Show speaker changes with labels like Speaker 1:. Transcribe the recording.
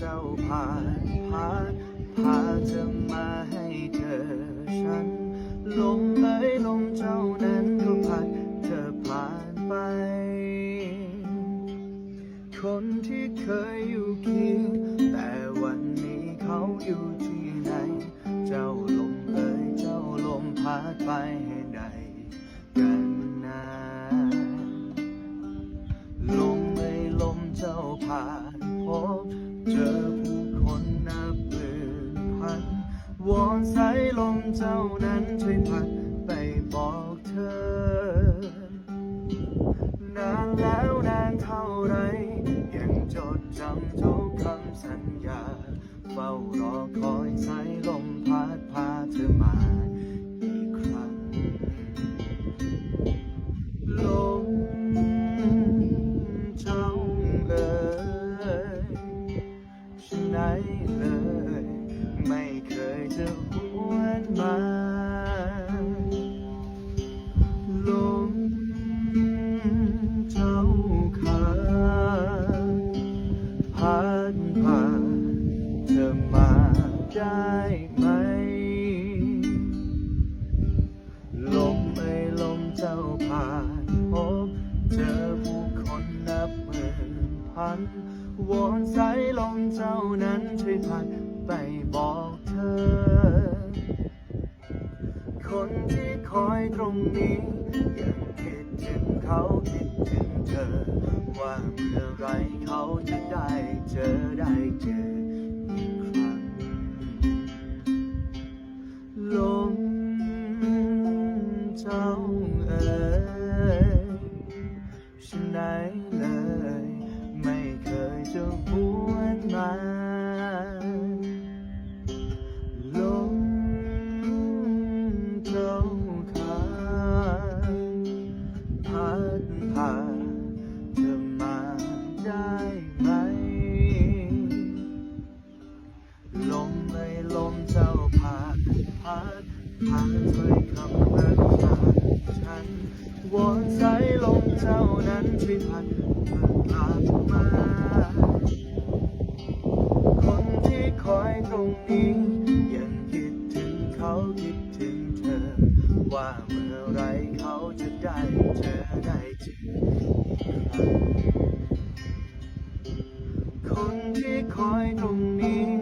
Speaker 1: เจ้าผ่านพาพาเธอมาให้เจอฉันลมเอ่ยลมเจ้านั้นก็พัดเธอผ่านไป คนที่เคยอยู่เคียงแต่วันนี้เขาอยู่ที่ไหน เจ้าลมเอ่ยเจ้าลมพัดไปให้ได้กันนะลมไม่ลมเจ้าผ่าน วอนสายลมเจ้านั้นช่วยพัดไปบอกเธอนานแล้วนานเท่าไร ยังจดจำทุกคำสัญญา เฝ้ารอคอยสายลมพัดพาเธอมาอีกครั้งลมเจ้าเอ่ยฉันไหนเลย ไม่ จะหวนมาลมเจ้าขาพัดพาเธอมาได้ไหม ลมไม่ลมเจ้าผ่านพบเจอผู้คนนับหมื่นพันวอนสายลมเจ้านั้นช่วยพัด ไปบอกเธอ คนที่คอยตรงนี้ยังคิดถึงเขาคิดถึงเธอ ว่าเมื่อไรเขาจะได้เจอได้เจออีกครั้งลมเจ้าเอ๋ยฉันไหนเลย ดพาถ้อยคำรักจากฉันวอนสายลมเจ้านั้นช่วยพัดเธอกลับมา คนที่คอยตรงนี้ยังคิดถึงเขาคิดถึงเธอ ว่าเมื่อไรเขาจะได้เจอได้เจอคนที่คอยตรงนี้